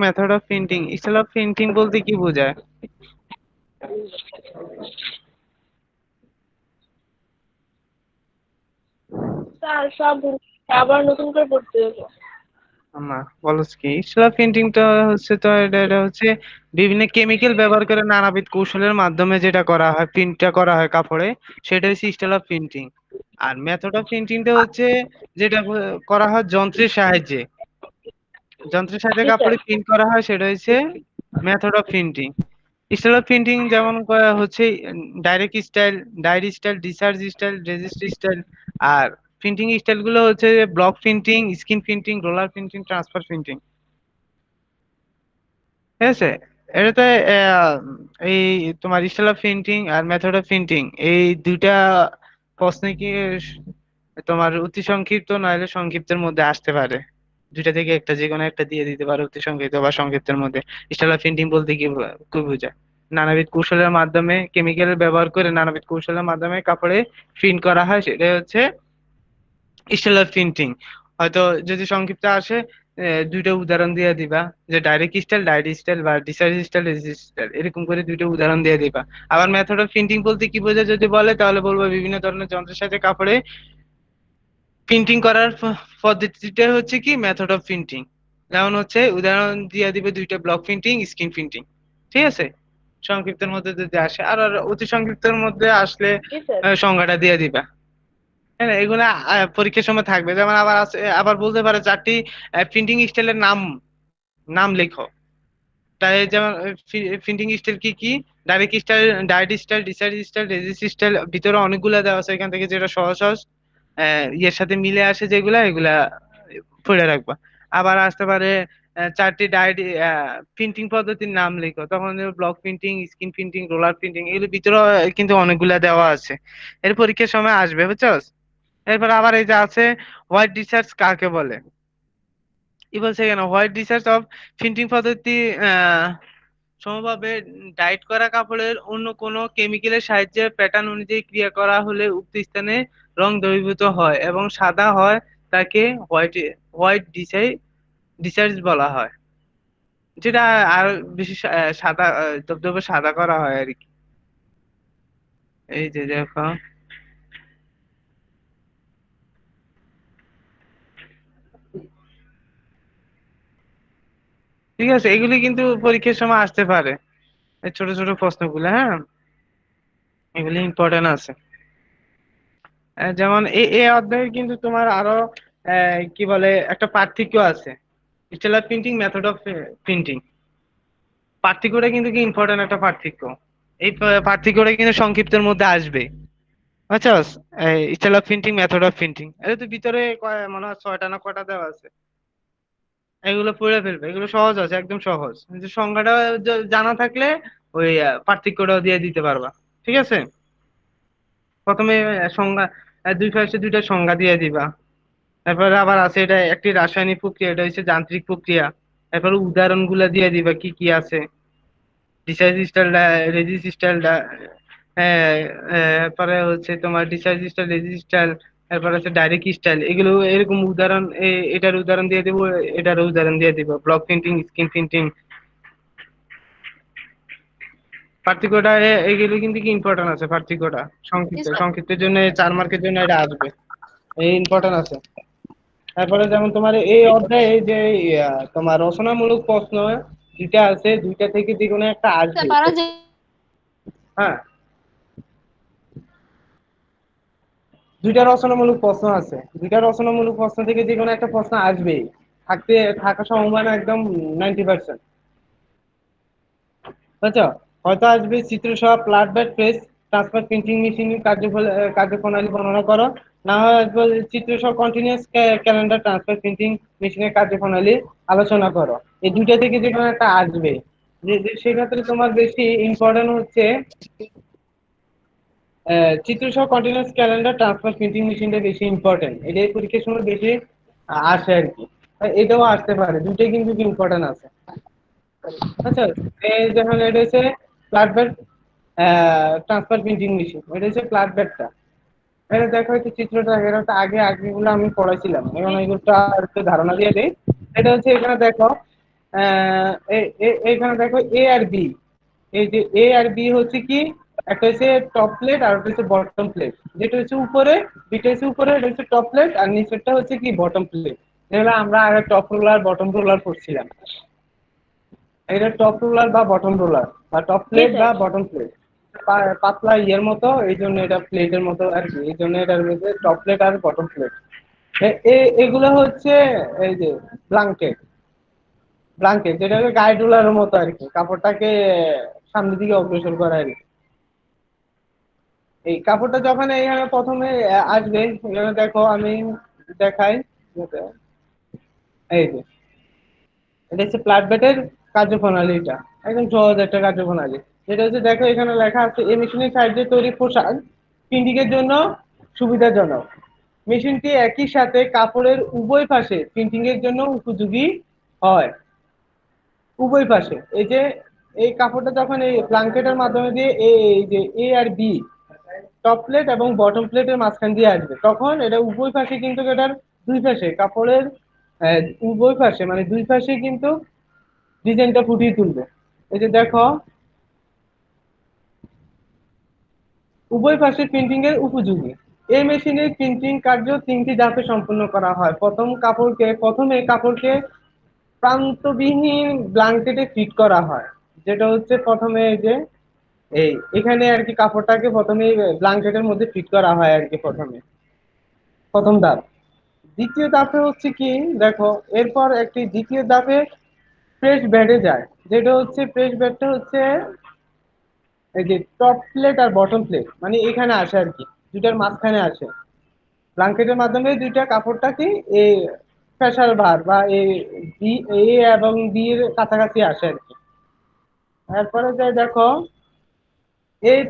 Method of printing style of printing বলতে কি বোঝায়? স্যার সব আবার নতুন করে পড়তে হবে। না বলছ কি? স্টাইল প্রিন্টিংটা হচ্ছে তো এটা এটা হচ্ছে বিভিন্ন কেমিক্যাল ব্যবহার করে নানাবিধ কৌশলের মাধ্যমে যেটা করা হয় প্রিন্টটা করা হয় কাপড়ে সেটা হচ্ছে স্টাইল অফ প্রিন্টিং আর মেথড অফ প্রিন্টিংটা হচ্ছে যেটা করা হয় যন্ত্রের সাহায্যে। যন্ত্রের জি, কাপড়ে। প্রিন্ট করা হয় সেটা হচ্ছে method of printing style of printing যেমন হচ্ছে direct style diary style discharge style resist style আর প্রিন্টিং স্টাইলগুলো হচ্ছে block printing screen printing roller printing transfer printing ঠিক আছে? এটাতে এই তোমার স্টাইল অফ প্রিন্টিং আর মেথড অফ প্রিন্টিং এই দুইটা প্রশ্নে কি তোমার অতি সংক্ষিপ্ত নইলে সংক্ষিপ্তের মধ্যে আসতে পারে। দুইটা থেকে একটা যে কোনো একটা দিয়ে দিতে পারো অতি সংক্ষিপ্ত বা সংক্ষিপ্তের মধ্যে। স্টাইল অফ প্রিন্টিং বলতে কি বোঝায় নানাবিধ কৌশলের মাধ্যমে কেমিক্যাল ব্যবহার করে নানাবিধ কৌশলের মাধ্যমে কাপড়ে প্রিন্ট করা হয় সেটা হচ্ছে স্টাইল অফ প্রিন্টিং হয়তো যদি সংক্ষিপ্ত আসে দুইটা উদাহরণ দিয়ে দিবা, যে ডাইরেক্ট স্টাইল ডায়েরি স্টাইল বা ডিসাইড স্টাইল স্টাইল এরকম করে দুইটা উদাহরণ দিয়ে দিবা। আবার মেথড অফ প্রিন্টিং বলতে কি বোঝায়? যদি বলে, তাহলে বলব বিভিন্ন ধরনের যন্ত্রের সাথে কাপড়ে প্রিন্টিং করার পদ্ধতিটা হচ্ছে কি মেথড অফ প্রিন্টিং যেমন হচ্ছে উদাহরণ দিয়ে দিবে দুইটা ব্লক প্রিন্টিং স্ক্রিন প্রিন্টিং ঠিক আছে? সংক্ষিপ্তের মধ্যে যদি আসে আর আর অতি সংক্ষিপ্তের মধ্যে আসলে সংজ্ঞাটা দিয়ে দিবা। হ্যাঁ এগুলা পরীক্ষার সময় থাকবে। যেমন আবার আছে আবার বলতে পারে চারটি প্রিন্টিং স্টাইলের নাম নাম লেখো। তাই যেমন প্রিন্টিং স্টাইল কি কি? Direct style dyed style decide style resist style ভিতরে অনেকগুলো দেওয়া আছে এখান থেকে যেটা সহজ সহজ ইয়ের সাথে মিলে আসে যেগুলা, এগুলা পড়ে রাখবা। আবার আসতে পারে চারটি ডায়েট প্রিন্টিং পদ্ধতির নাম লেখো। তখন block printing screen printing roller printing এগুলোর ভিতরে কিন্তু অনেকগুলা দেওয়া আছে। এর পরীক্ষার সময় আসবে, বুঝছস? এরপর আবার এই যে আছে হোয়াইট রিসার্চ কাকে বলে? কি বলছে কেন? হোয়াইট রিসার্চ অফ প্রিন্টিং পদ্ধতি সমভাবে ডাইট করা কাপড়ের অন্য কোনো কেমিক্যালের সাহায্যে প্যাটার্ন অনুযায়ী ক্রিয়া করা হলে উক্ত স্থানে রং দ্রবীভূত হয় এবং সাদা হয় তাকে হোয়াইট হোয়াইট ডিসাই ডিসার্চ বলা হয়। যেটা আর বেশি সাদা ধবধবে সাদা করা হয় আর কি। এই যে দেখো। ঠিক আছে, এগুলি কিন্তু পরীক্ষার সময় আসতে পারে। ছোট ছোট প্রশ্নগুলো হ্যাঁ? এগুলি ইম্পর্টেন্ট আছে। যেমন এই অধ্যায়ে কিন্তু তোমার আরও কি বলে, একটা পার্থক্য আছে। Style of printing method of printing পার্থক্যটা কিন্তু কি ইম্পর্টেন্ট একটা পার্থক্য? এই পার্থক্যটা কিন্তু সংক্ষিপ্তের মধ্যে আসবে। এই style of printing method of printing এটা তো ভিতরে মনে হয় ছয়টা না কয়টা দেওয়া আছে। এগুলো পড়ে ফেলবে, এগুলো সহজ আছে, একদম সহজ। কিন্তু সংজ্ঞাটা জানা থাকলে ওই পার্থক্যটাও দিয়ে দিতে পারবা। ঠিক আছে? প্রথমে সংজ্ঞা দুই পাশে দুইটা সংজ্ঞা দিয়ে দিবা। তারপরে আবার আছে এটা একটি রাসায়নিক প্রক্রিয়া, এটা হচ্ছে যান্ত্রিক প্রক্রিয়া। তারপরে উদাহরণগুলা দিয়ে দিবা কি কি আছে। ডিসাইজ স্টাইল রেজিস স্টাইল হ্যাঁ তারপরে হচ্ছে তোমার ডিসাইজ স্টাইল, রেজিস স্টাইল তারপরে হচ্ছে ডাইরেক্ট স্টাইল। এগুলো এরকম উদাহরণ এটার উদাহরণ দিয়ে দেবো এটার উদাহরণ দিয়ে দিব। ব্লক প্রিন্টিং, স্ক্রিন প্রিন্টিং পার্থক্যটা এগুলো কিন্তু কি ইম্পর্টেন্ট আছে? পার্থক্যটা? সংক্ষিপ্ত সংক্ষিপ্তের জন্য চার মার্কের জন্য এটা আসবে। এই ইম্পর্টেন্ট আছে। তারপরে যেমন তোমার এই অধ্যায়ে যে তোমার রচনামূলক প্রশ্ন দুইটা আছে দুইটা থেকে যে কোনো একটা আসবে হ্যাঁ। দুইটা রচনামূলক প্রশ্ন আছে। দুইটা রচনামূলক প্রশ্ন থেকে যে কোনো একটা প্রশ্ন আসবেই। থাকতে থাকার সম্ভাবনা একদম নাইনটি পার্সেন্ট বুঝছ? হয়তো আসবে চিত্র সহ flat bed press transfer printing machine কার্যপ্রণালী বর্ণনা করো। না হয় আসবে চিত্র সহ কন্টিনিউয়াস ক্যালেন্ডার ট্রান্সফার প্রিন্টিং মেশিনের কার্যপ্রণালী আলোচনা করো। এই দুইটা থেকে যে কোনো একটা আসবে। সেক্ষেত্রে তোমার বেশি ইম্পর্টেন্ট হচ্ছে আহ, চিত্র সহ কন্টিনিউয়াস ক্যালেন্ডার ট্রান্সফার প্রিন্টিং মেশিনটা বেশি ইম্পর্টেন্ট এটাই পরীক্ষার সময় বেশি আসে আর কি। এটাও আসতে পারে। দুটোই কিন্তু ইম্পর্টেন্ট আছে। আচ্ছা যেমন এটা হচ্ছে flat bed transfer printing machine এটা হচ্ছে ফ্ল্যাট বেডটা এটা দেখো হচ্ছে চিত্রটা এটা আগে, আগেগুলো আমি পড়াইছিলাম। এখন এগুলো একটু ধারণা দিয়ে দিই। এটা হচ্ছে এখানে দেখো এখানে দেখো এ আর বি এই যে এ আর বি হচ্ছে কি? একটা হচ্ছে টপ প্লেট আর একটা হচ্ছে বটম প্লেট যেটা হচ্ছে উপরে যেটা হচ্ছে উপরে, এটা হচ্ছে টপ প্লেট আর নিচেরটা হচ্ছে কি? বটম প্লেট যেগুলো আমরা আগে টপ রোলার বটম রোলার করছিলাম এটা টপ রোলার বা বটম রোলার বা টপ প্লেট বা বটম প্লেট পাতলা ইয়ের মতো এই জন্য এটা প্লেটের মতো আর কি এই জন্য এটার মধ্যে টপ প্লেট আর বটম প্লেট এগুলো হচ্ছে এই যে ব্লাঙ্কেট ব্লাঙ্কেট যেটা হচ্ছে গায়ে ডোলারের মতো আর কি কাপড়টাকে সামনের দিকে অগ্রসর করা আর কি। এই কাপড়টা যখন এখানে প্রথমে আসবে এখানে দেখো আমি দেখাই এই যে। এটা হচ্ছে প্লাট বেডের কার্যপ্রণালী এটা। একদম সহজ একটা কার্যপ্রণালী। যেটা হচ্ছে দেখো এখানে লেখা আছে এই মেশিনের সাহায্যে তৈরি পোশাক প্রিন্টিংয়ের জন্য সুবিধাজনক। মেশিনটি একই সাথে কাপড়ের উভয় পাশে প্রিন্টিং এর জন্য উপযোগী হয়। উভয় পাশে। এই যে এই কাপড়টা যখন এই ব্ল্যাঙ্কেটের মাধ্যমে দিয়ে এই যে এ আর বি টপ প্লেট এবং বটম প্লেটের মাঝখান দিয়ে আসবে তখন এটা উভয় পাশে কিন্তু এটার দুই পাশে কাপড়ের আহ, উভয় পাশে মানে দুই পাশে কিন্তু ডিজাইনটা ফুটিয়ে তুলবে। এই যে দেখো, উভয় পাশে প্রিন্টিং এর উপযোগী। এই মেশিনের প্রিন্টিং কার্য তিনটি ধাপে সম্পন্ন করা হয়। প্রথম কাপড়কে, প্রথমে কাপড়কে প্রান্তবিহীন ব্ল্যাঙ্কেটে ফিট করা হয়। যেটা হচ্ছে প্রথমে যে, এই, এখানে আর কি কাপড়টাকে প্রথমে ব্ল্যাঙ্কেটের মধ্যে ফিট করা হয় আর কি প্রথমে। প্রথম ধাপ। দ্বিতীয় ধাপে হচ্ছে কি, দেখো, এরপর একটি দ্বিতীয় ধাপে প্রেস বেডে যায়। যেটা হচ্ছে প্রেস বেডটা হচ্ছে এই যে টপ প্লেট আর বটম প্লেট মানে এখানে আসে আর কি, দুইটার মাঝখানে আসে। ব্ল্যাঙ্কেটের মাধ্যমে দুইটা কাপড়টা কি এই প্রেসার ভার বা এই বি এ এবং বি এর কাছাকাছি আসে আর কি। তারপরে যে দেখো, এই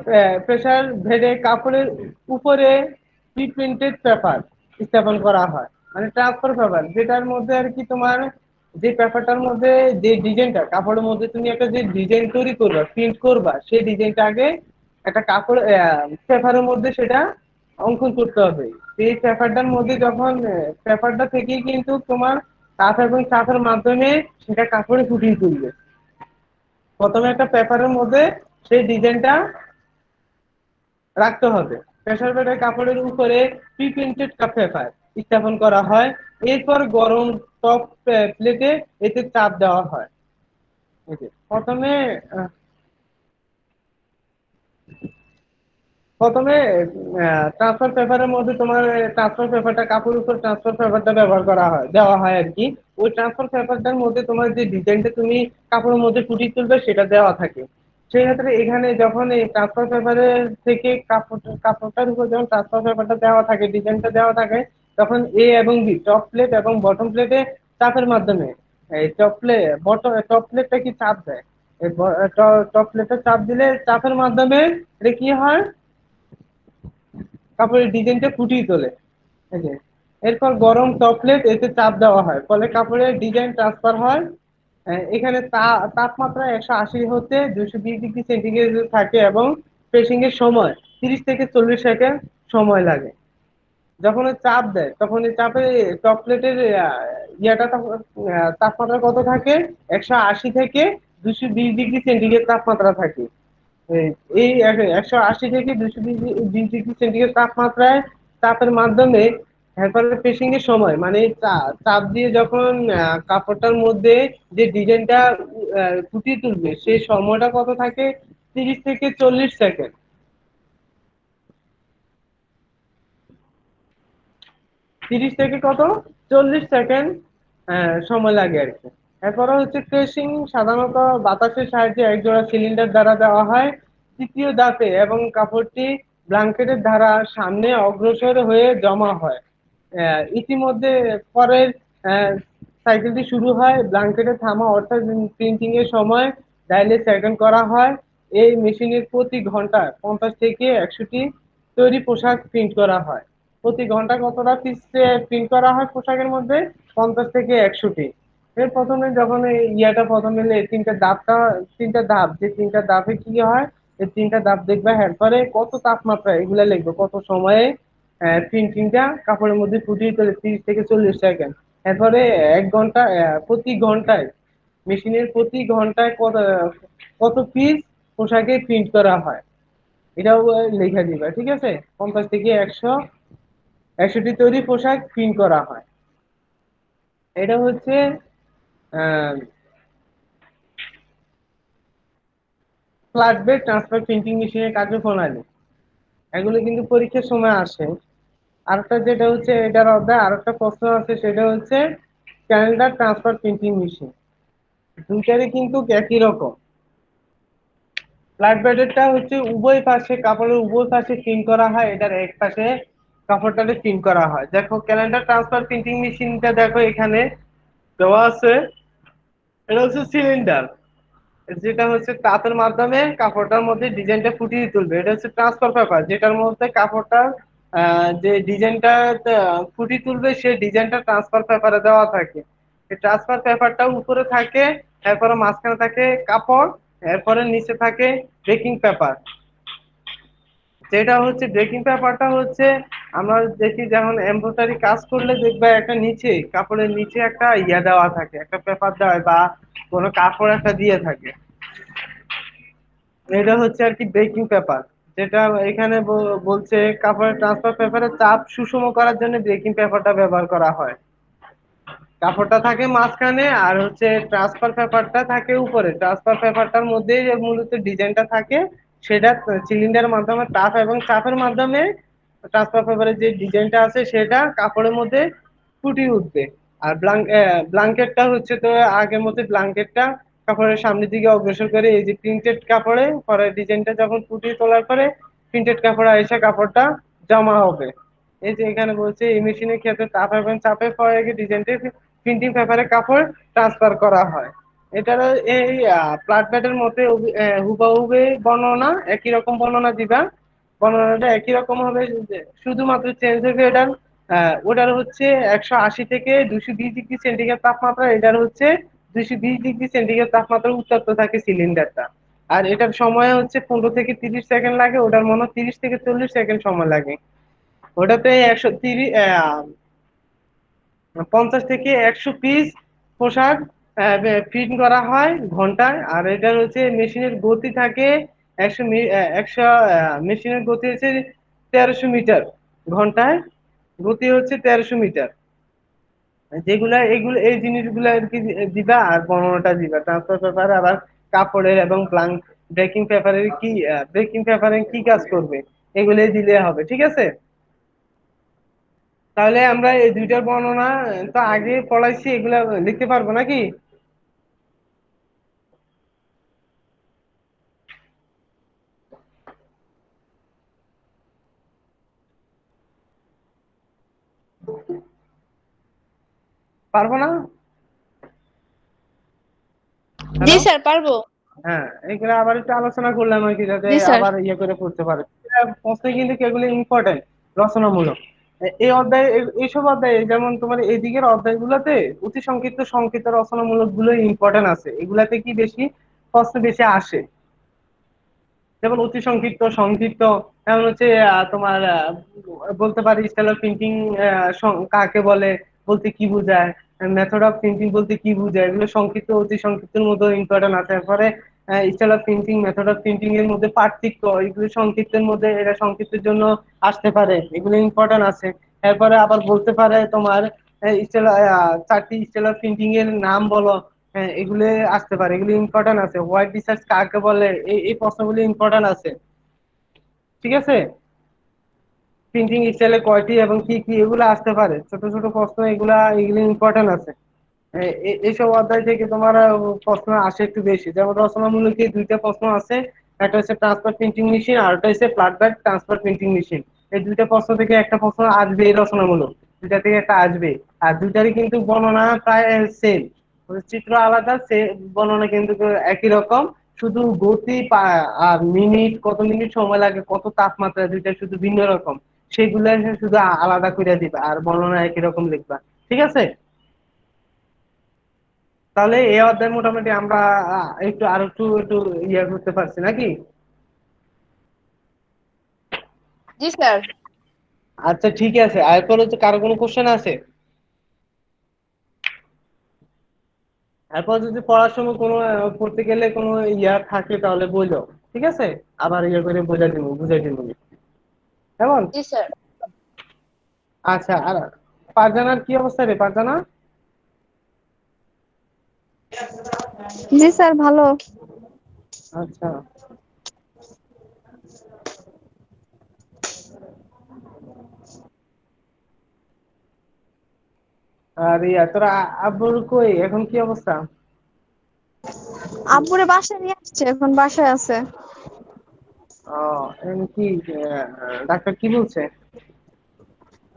প্রেসার ভেদে কাপড়ের উপরে প্রি প্রিন্টেড পেপার স্থাপন করা হয়। মানে ট্রান্সফার পেপার যেটার মধ্যে আর কি তোমার যে পেপারটার মধ্যে যে ডিজাইনটা, কাপড়ের মধ্যে তুমি একটা যে ডিজাইন তৈরি করবা প্রিন্ট করবা, সেই ডিজাইনটা আগে একটা কাপড় পেপারের মধ্যে সেটা অঙ্কন করতে হবে। সেই পেপারটার মধ্যে যখন পেপারটা থেকেই কিন্তু তোমার কাপ এবং চাপের মাধ্যমে সেটা কাপড়ে ফুটিয়ে তুলবে। প্রথমে একটা পেপারের মধ্যে সেই ডিজাইনটা রাখতে হবে। বেডের কাপড়ের উপরে প্রি প্রিন্টেড পেপার। স্থাপন করা হয়। এরপর গরম টপ প্লেটে এতে চাপ দেওয়া হয়। প্রথমে প্রথমে ট্রান্সফার পেপারের মধ্যে তোমার ট্রান্সফার পেপারটা কাপড়ের উপর ট্রান্সফার পেপারটা ব্যবহার করা হয় দেওয়া হয় আর কি। ওই ট্রান্সফার পেপারটার মধ্যে তোমার যে ডিজাইনটা তুমি কাপড়ের মধ্যে ফুটিয়ে তুলবে সেটা দেওয়া থাকে। সেই ক্ষেত্রে এখানে যখন এই ট্রান্সফার পেপারের থেকে কাপড় কাপড়টার উপর যখন ট্রান্সফার পেপারটা দেওয়া থাকে ডিজাইনটা দেওয়া থাকে তখন এ এবং বি টপ প্লেট এবং বটম প্লেটে চাপের মাধ্যমে। এই টপ প্লেট টপ প্লেটটা কি চাপ দেয়? টপ প্লেটে চাপ দিলে চাপের মাধ্যমে এটা কি হয়? কাপড়ের ডিজাইনটা ফুটিয়ে তোলে। এরপর গরম টপলেট এতে চাপ দেওয়া হয়, ফলে কাপড়ের ডিজাইন ট্রান্সফার হয়। এখানে তাপমাত্রা একশো আশি হতে দুশো বিশ ডিগ্রি সেন্টিগ্রেড থাকে এবং প্রেসিং এর সময় তিরিশ থেকে চল্লিশ সেকেন্ড সময় লাগে। যখন চাপ দেয়, তখন এই চাপে চকলেটের ইয়াটা তাপমাত্রা কত থাকে? একশো আশি থেকে দুশো বিশ ডিগ্রি সেন্টিগ্রেড তাপমাত্রা থাকে। এই একশো আশি থেকে দুশো বিশ ডিগ্রি সেন্টিগ্রেড তাপমাত্রায় চাপের মাধ্যমে হ্যাপারের প্রেসিং এর সময় মানে চাপ দিয়ে যখন কাপড়টার মধ্যে যে ডিজাইনটা ফুটিয়ে তুলবে, সেই সময়টা কত থাকে? তিরিশ থেকে চল্লিশ সেকেন্ড তিরিশ থেকে কত? চল্লিশ সেকেন্ড সময় লাগে আর কি। এরপরে হচ্ছে ক্রেশিং, সাধারণত বাতাসের সাহায্যে একজোড়া সিলিন্ডার দ্বারা দেওয়া হয়। তৃতীয় দাঁতে এবং কাপড়টি ব্লাঙ্কেটের দ্বারা সামনে অগ্রসর হয়ে জমা হয়। ইতিমধ্যে পরের সাইকেলটি শুরু হয়। ব্লাঙ্কেটে থামা অর্থাৎ প্রিন্টিং এর সময় ডাইলে সেকেন্ড করা হয়। এই মেশিনের প্রতি ঘন্টায় পঞ্চাশ থেকে একশোটি তৈরি পোশাক প্রিন্ট করা হয়। প্রতি ঘণ্টা কতটা পিস প্রিন্ট করা হয় পোশাকের মধ্যে? পঞ্চাশ থেকে একশোটি এর প্রথমে যখন ইয়াটা প্রথমে তিনটা ধাপটা তিনটা ধাপ, যে তিনটা ধাপে কি হয়, এই তিনটা ধাপ দেখবে এরপরে কত তাপমাত্রা এগুলা লিখবে, কত সময়ে প্রিন্টিংটা কাপড়ের মধ্যে ফুটিয়ে তোলে তিরিশ থেকে চল্লিশ সেকেন্ড এরপরে এক ঘণ্টা প্রতি ঘন্টায়, মেশিনের প্রতি ঘন্টায় কত কত পিস পোশাকে প্রিন্ট করা হয়? এটাও লেখা দিবা, ঠিক আছে? পঞ্চাশ থেকে একশো একশোটি তৈরি পোশাক প্রিন্ট করা হয়। এটা হচ্ছে ফ্ল্যাট বেড ট্রান্সফার প্রিন্টিং মেশিনের কার্যপ্রণালী এগুলো কিন্তু পরীক্ষার সময় আসে। আরেকটা যেটা হচ্ছে, এটার অধ্যায় আরেকটা প্রশ্ন আছে, সেটা হচ্ছে ক্যালেন্ডার ট্রান্সফার প্রিন্টিং মেশিন দুইটারই কিন্তু একই রকম। ফ্ল্যাট বেডেরটা হচ্ছে উভয় পাশে, কাপড়ের উভয় পাশে প্রিন্ট করা হয়, এটার এক পাশে কাপড়টাতে প্রিন্ট করা হয়। দেখো ক্যালেন্ডার ট্রান্সফার প্রিন্টিং মেশিনটা দেখো এখানে দেওয়া আছে। এটা হচ্ছে সিলিন্ডার যেটা হচ্ছে তাপের মাধ্যমে কাপড়টার মধ্যে ডিজাইনটা ফুটিয়ে তুলবে। এটা হচ্ছে ট্রান্সফার পেপার যেটার মধ্যে কাপড়টা যে ডিজাইনটা ফুটিয়ে তুলবে, সেই ডিজাইনটা ট্রান্সফার পেপারে দেওয়া থাকে। ট্রান্সফার পেপারটা উপরে থাকে, এরপরে মাঝখানে থাকে কাপড়, এরপরে নিচে থাকে বেকিং পেপার যেটা হচ্ছে বেকিং পেপারটা হচ্ছে আমরা দেখি যখন এমব্রয়ডারি কাজ করলে দেখবে একটা নিচে, কাপড়ের নিচে একটা ইয়া দেওয়া থাকে, একটা পেপার দেওয়া বা কোনো কাপড় একটা দিয়ে থাকে। এটা হচ্ছে আর কি বেকিং পেপার যেটা এখানে বলছে কাপড়ের ট্রান্সফার পেপারের চাপ সুষম করার জন্য বেকিং পেপারটা ব্যবহার করা হয়। কাপড়টা থাকে মাঝখানে আর হচ্ছে ট্রান্সফার পেপারটা থাকে উপরে। ট্রান্সফার পেপারটার মধ্যে মূলত ডিজাইনটা থাকে, সেটা সিলিন্ডারের মাধ্যমে টাফ এবং চাপের মাধ্যমে ট্রান্সফার পেপারের যে ডিজাইনটা আছে, সেটা কাপড়ের মধ্যে ফুটি উঠবে। আর ব্লাঙ্কেটটা হচ্ছে তো আগের মতো ব্লাঙ্কেটটা কাপড়ের সামনের দিকে অগ্রসর করে, এই যে প্রিন্টেড কাপড়ে পরে ডিজাইনটা যখন ফুটিয়ে তোলার পরে প্রিন্টেড কাপড়ে এসে কাপড়টা জমা হবে। এই যে এখানে বলছে, এই মেশিনের ক্ষেত্রে তাপ এবং চাপের পরে ডিজাইনটি প্রিন্টিং পেপারে কাপড় ট্রান্সফার করা হয়। এটার এই প্লাটব্যাটের মধ্যে হুবাহুবে বর্ণনা, একই রকম বর্ণনা দিবা। বর্ণনাটা একই রকম হবে শুধুমাত্র চেঞ্জ হবে এটার ওটার হচ্ছে একশো আশি থেকে দুশো বিশ ডিগ্রি সেন্টিগ্রেড তাপমাত্রা, এটার হচ্ছে দুশো বিশ ডিগ্রি সেন্টিগ্রেড তাপমাত্রা উত্তপ্ত থাকে সিলিন্ডারটা আর এটার সময় হচ্ছে পনেরো থেকে তিরিশ সেকেন্ড লাগে, ওটার মনে হয় তিরিশ থেকে চল্লিশ সেকেন্ড সময় লাগে। ওটাতে একশো তিরিশ পঞ্চাশ থেকে একশো পিস পোশাক ফিট করা হয় ঘন্টায়, আর এটা হচ্ছে মেশিনের গতি থাকে একশো একশো মেশিনের গতি হচ্ছে তেরোশো মিটার ঘন্টায়। গতি হচ্ছে তেরোশো মিটার। যেগুলা, এগুলো, এই জিনিসগুলো আর কি দিবা আর বর্ণনাটা দিবা। ট্রান্সফার পেপার আবার কাপড়ের এবং ব্লাঙ্ক ব্রেকিং পেপারের কি ব্রেকিং পেপারের কি কাজ করবে, এগুলো দিলে হবে, ঠিক আছে? তাহলে আমরা এই দুইটার বর্ণনা তো আগে পড়াইছি, এগুলা লিখতে পারব নাকি? পারব না? জি স্যার পারব। হ্যাঁ এগুলো আবার একটু আলোচনা করলাম আর কি যাতে আবার ইয়ে করে পড়তে পারে। প্রশ্ন কিন্তু এগুলো ইম্পর্টেন্ট রচনামূলক। এই অধ্যায় এইসব অধ্যায়ে যেমন তোমার এদিকের অধ্যায়গুলোতে অতি সংক্ষিপ্ত সংক্ষিপ্ত রচনামূলকগুলো ইম্পর্টেন্ট আছে। এগুলাতে কি বেশি প্রশ্ন বেশি আসে? যেমন অতি সংক্ষিপ্ত সংক্ষিপ্ত যেমন হচ্ছে তোমার বলতে পারি স্টাইল অফ প্রিন্টিং কাকে বলে বলতে কি বোঝায়? মেথড অফ প্রিন্টিং বলতে কি বোঝায়? এগুলো সংক্ষিপ্ত অতি সংক্ষিপ্তের মধ্যে ইম্পর্টেন্ট আছে। তারপরে style of printing method of printing এর মধ্যে পার্থক্য, এগুলো সংক্ষিপ্তের মধ্যে, এরা সংক্ষিপ্তের জন্য আসতে পারে। এগুলো ইম্পর্টেন্ট আছে। এরপরে আবার বলতে পারে তোমার স্টাইল চারটি স্টাইল অফ প্রিন্টিং এর নাম বলো। হ্যাঁ এগুলো আসতে পারে। এগুলো ইম্পর্টেন্ট আছে। হোয়াইট রিসার্চ কাকে বলে? এই প্রশ্নগুলো ইম্পর্টেন্ট আছে। ঠিক আছে? প্রিন্টিং স্টাইলে কয়টি এবং কি কি এগুলো আসতে পারে? ছোট ছোট প্রশ্ন, এগুলা, এগুলো ইম্পর্টেন্ট আছে। এইসব অধ্যায় থেকে তোমার প্রশ্ন আসে একটু বেশি। যেমন রচনামূলক দুইটা প্রশ্ন আছে। একটা হচ্ছে ট্রান্সফার প্রিন্টিং মেশিন আর একটা হচ্ছে প্লাটব্যাক ট্রান্সফার প্রিন্টিং মেশিন এই দুইটা প্রশ্ন থেকে একটা প্রশ্ন আসবে এই রচনামূলক। দুইটা থেকে একটা আসবে। আর দুইটারই কিন্তু বর্ণনা প্রায় সেম চিত্র আলাদা, সে বর্ণনা কিন্তু একই রকম। শুধু গতি আর মিনিট কত মিনিট সময় লাগে, কত তাপমাত্রা, দুইটা শুধু ভিন্ন রকম। সেগুলো শুধু আলাদা করে দিবা আর বর্ণনা একই রকম লিখবা। ঠিক আছে? তাহলে এই অধ্যায় মোটামুটি আমরা একটু আর একটু একটু ইয়ে করতে পারছি নাকি? জি স্যার। আচ্ছা ঠিক আছে। এরপর হচ্ছে কারও কোনো কোশ্চেন আছে? এরপর যদি পড়ার সময় কোনো পড়তে গেলে কোনো ইয়া থাকে তাহলে বলল ঠিক আছে? আবার ইয়ে করে বোঝাই দিব বুঝাই দিব। কেমন? জি স্যার। আচ্ছা আর পারজানার কি অবস্থা রে পারজানা? জি স্যার ভালো। আচ্ছা। আর ইয়া তোর আব্বুর কই? এখন কি অবস্থা? আব্বুরে বাসায় নিয়ে আসছে এখন বাসায় আছে। কি ডাক্তার কি বলছে?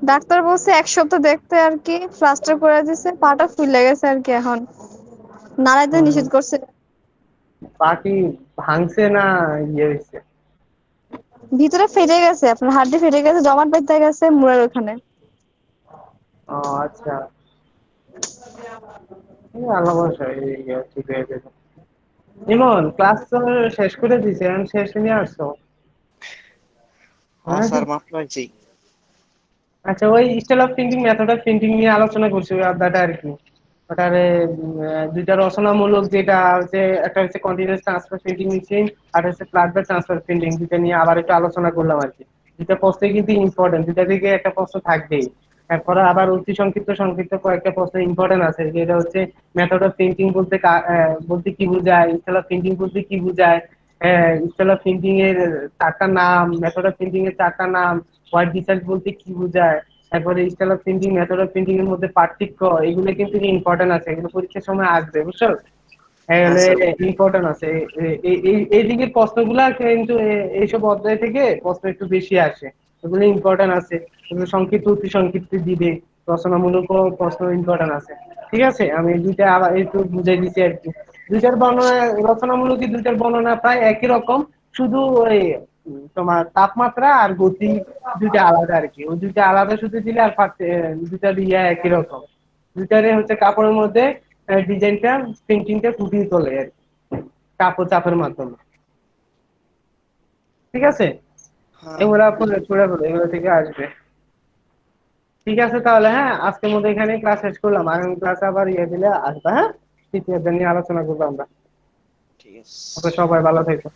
ডাক্তার বলছে এক সপ্তাহ দেখতে আর কি প্লাস্টার করে দিছে পাটা ফুলে গেছে আর কি এখন। নাড়াইতে নিষেধ করছে। পা কি ভাঙছে না ইয়ে হয়েছে? ভিতরে ফেটে গেছে আপনার হাড্ডি ফেটে গেছে জমাট বেঁধে গেছে মুড়ের ওখানে। ও আচ্ছা। আল্লাহ ভরসা এই ইয়ে ঠিক হয়ে যাবে ইমন ক্লাস তো শেষ করে দিছে এখন শেষ নিয়ে আসছো? স্যার মাত্র আইছি আচ্ছা ওই style of thinking method of thinking নিয়ে আলোচনা করছি ওই অধ্যায়টা আর কি। ওটারে দুইটা রচনামূলক যেটা হচ্ছে একটা হচ্ছে কন্টিনিউয়াস ট্রান্সফার প্রিন্টিং মেশিন আর হচ্ছে প্লান্টার ট্রান্সফার প্রিন্টিং দুইটা নিয়ে আবার একটু আলোচনা করলাম আর কি। দুইটা প্রশ্ন কিন্তু ইম্পর্টেন্ট দুইটা থেকে একটা প্রশ্ন থাকবেই। তারপরে আবার অতি সংক্ষিপ্ত সংক্ষিপ্ত কয়েকটা প্রশ্ন ইম্পর্টেন্ট আছে যেটা হচ্ছে মেথড অফ প্রিন্টিং বলতে বলতে কি বোঝায় স্টাইল অফ প্রিন্টিং বলতে কি বোঝায় স্টাইল অফ প্রিন্টিং এর চারটা নাম মেথড অফ প্রিন্টিং এর চারটা নাম হোয়াইট ডিসাইড বলতে কি বোঝায় তারপরে style of printing method of printing এর মধ্যে পার্থক্য এগুলো কিন্তু ইম্পর্টেন্ট আছে এগুলো পরীক্ষার সময় আসবে বুঝছ? হ্যাঁ, ইম্পর্টেন্ট আছে। এই দিকের প্রশ্নগুলা কিন্তু এইসব অধ্যায় থেকে প্রশ্ন একটু বেশি আসে এগুলো ইম্পর্টেন্ট আছে। এগুলো সংক্ষিপ্ত অতি সংক্ষিপ্ত দিবে রচনামূলক প্রশ্ন ইম্পর্টেন্ট আছে। ঠিক আছে? আমি দুইটা আবার একটু বুঝাই দিচ্ছি আর কি। দুইটার বর্ণনা রচনামূলক দুইটার বর্ণনা প্রায় একই রকম শুধু ওই তোমার তাপমাত্রা আর গতি দুইটা আলাদা আর কি। ওই দুইটা আলাদা শুধু দিলে আর দুইটা দিয়ে একই রকম। দুইটারে হচ্ছে কাপড়ের মধ্যে ডিজাইনটা প্রিন্টিংটা ফুটিয়ে তোলে আর কাপড় চাপের মাধ্যমে। ঠিক আছে? হ্যাঁ। এগুলা পড়ে পড়ে এগুলো থেকে আসবে। ঠিক আছে তাহলে হ্যাঁ আজকের মধ্যে এখানে ক্লাস শেষ করলাম। আগামী ক্লাসে আবার ইয়ে দিলে আসবে হ্যাঁ? নিয়ে আলোচনা করব আমরা। ঠিক আছে। সবাই ভালো থেকো